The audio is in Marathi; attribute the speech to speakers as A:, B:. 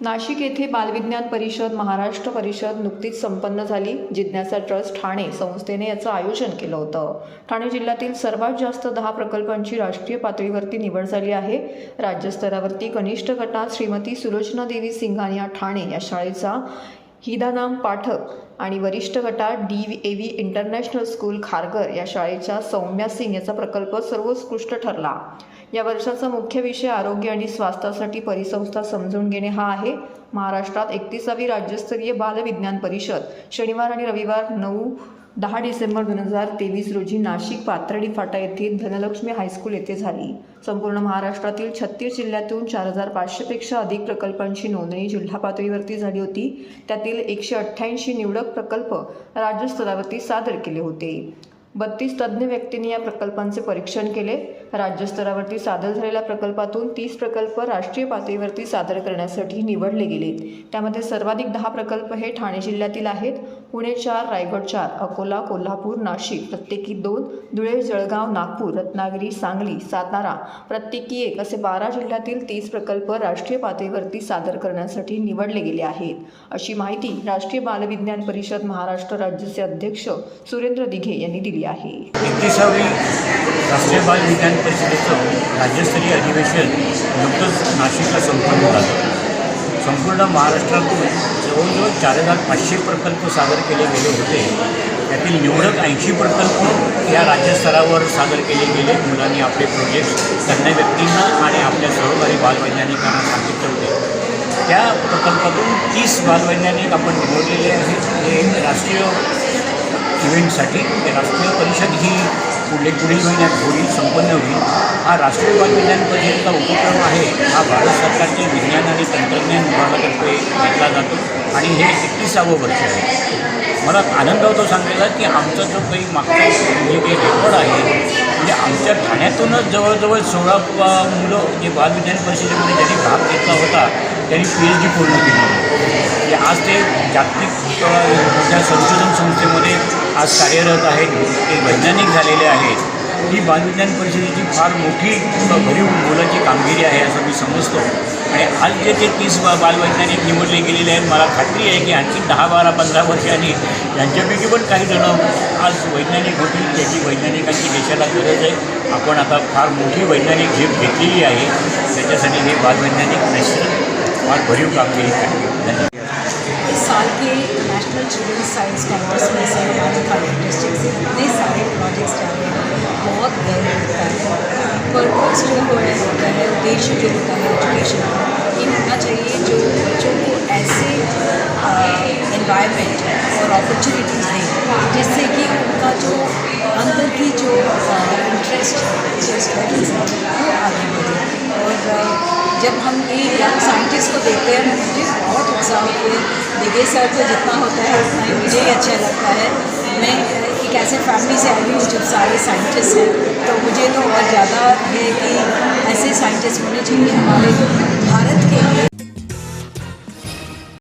A: नाशिक येथे बालविज्ञान परिषद महाराष्ट्र परिषद नुकतीच संपन्न झाली. जिज्ञासा ट्रस्ट ठाणे संस्थेने याचं आयोजन केलं होतं. ठाणे जिल्ह्यातील सर्वात जास्त दहा प्रकल्पांची राष्ट्रीय पातळीवरती निवड झाली आहे. राज्यस्तरावरती कनिष्ठ गटात श्रीमती सुलोचना देवी सिंघानिया ठाणे या शाळेचा हिदानाम पाठक आणि वरिष्ठ गटात D A V international school Kharghar या शाळेच्या सौम्या सिंग याचा प्रकल्प सर्वोत्कृष्ट ठरला. या वर्षाचा मुख्य विषय आरोग्य आणि स्वास्थ्यासाठी परिसंस्था समजून घेणे हा आहे. महाराष्ट्रात एकतीसावी राज्यस्तरीय बालविज्ञान परिषद शनिवार आणि रविवार नऊ दहा डिसेंबर दोन हजार तेवीस रोजी नाशिक पाथर्डी फाटा येथील धनलक्ष्मी हायस्कूल येथे झाली. संपूर्ण महाराष्ट्रातील छत्तीस जिल्ह्यातून चार हजार पाचशेपेक्षा अधिक प्रकल्पांची नोंदणी जिल्हा पातळीवरती झाली होती. त्यातील एकशे अठ्ठ्याऐंशी निवडक प्रकल्प राज्यस्तरावरती सादर केले होते. बत्तीस तज्ज्ञ व्यक्तींनी या प्रकल्पांचे परीक्षण केले. राज्यस्तरावरती सादर झालेल्या प्रकल्पातून तीस प्रकल्प राष्ट्रीय पातळीवरती सादर करण्यासाठी निवडले गेले. त्यामध्ये सर्वाधिक दहा प्रकल्प हे ठाणे जिल्ह्यातील आहेत. पुणे चार रायगड चार अकोला कोल्हापूर नाशिक प्रत्येकी दोन धुळे जळगाव नागपूर रत्नागिरी सांगली सातारा प्रत्येकी एक असे बारा जिल्ह्यातील तीस प्रकल्प राष्ट्रीय पातळीवरती सादर करण्यासाठी निवडले गेले आहेत. अशी माहिती राष्ट्रीय बालविज्ञान परिषद महाराष्ट्र राज्याचे अध्यक्ष सुरेंद्र दिघे यांनी दिली. आहे.
B: एकतीसावी राष्ट्रीय बाल विज्ञान परिषदेचं राज्यस्तरीय अधिवेशन नुकतंच नाशिकला संपन्न झालं. संपूर्ण महाराष्ट्रातून जवळजवळ चार हजार पाचशे प्रकल्प सादर केले गेले होते. त्यातील निवडक ऐंशी प्रकल्प या राज्यस्तरावर सादर केले गेले. मुलांनी आपले प्रोजेक्ट तज्ज्ञ व्यक्तींना आणि आपल्या सहकारी बालवैज्ञानिकांना सांगितले होते. त्या प्रकल्पातून तीस बालवैज्ञानिक आपण निवडलेले आहेत. हे राष्ट्रीय इव्हेंटसाठी ते राष्ट्रीय परिषद ही पुढे पुढील महिन्यात होईल संपन्न होईल. हा राष्ट्रीय बालविज्ञान परिषदेचा उपक्रम आहे हा भारत सरकारचे विज्ञान आणि तंत्रज्ञान विभागातर्फे घेतला जातो आणि हे एकतीसावं वर्ष आहे. मला आनंद होतो सांगायला की आमचा जो काही मागचा म्हणजे काही रेकॉर्ड आहे म्हणजे आमच्या ठाण्यातूनच जवळजवळ सोळा मुलं जे बालविज्ञान परिषदेमध्ये ज्यांनी भाग घेतला होता त्यांनी पी एच डी पूर्ण केली. म्हणजे आज ते जागतिक मोठ्या संशोधन संस्थेमध्ये आज कार्यरत आहेत. ते वैज्ञानिक झालेले आहेत. ही बालविज्ञान परिषदेची फार मोठी भरीव मोलाची कामगिरी आहे असं मी समजतो. आणि आज जे ते तीस बा बालवैज्ञानिक निवडले गेलेले आहेत मला खात्री आहे की आणखी दहा बारा पंधरा वर्षांनी यांच्यापैकी पण काही जणं आज वैज्ञानिक होतील त्याची वैज्ञानिकांची देशाला गरज आहे. आपण आता फार मोठी वैज्ञानिक झेप घेतलेली आहे. त्याच्यासाठी हे बालवैज्ञानिक फार भरीव कामगिरी करतील धन्यवाद
C: इस साल के नेशनल चिल्ड्रंस साइंस कॉन्ग्रेस में से हमारे ठाणे डिस्ट्रिक्ट से इतने सारे प्रोजेक्ट्स रहे हैं। बहुत गर्व होता है। पर्पज़ जो हो है, होता है, उद्देश्य जो होता है एजुकेशन का, ये होना चाहिए जो बच्चों को ऐसे इन्वायरमेंट और अपॉर्चुनिटीज़ दें, जिससे कि उनका जो अंदर की जो इंटरेस्ट जो स्टडीज़ है और जब हम ये यंग साइंटिस्ट को देखते हैं, मुझे बहुत उत्साह होती है। दिगे सर को जितना होता है, उतना ही मुझे ही अच्छा लगता है। मैं एक ऐसे फैमिली से आई हूँ, जब सारे साइंटिस्ट हैं तो मुझे तो और ज़्यादा है कि ऐसे साइंटिस्ट होने चाहिए हमारे भारत के लिए।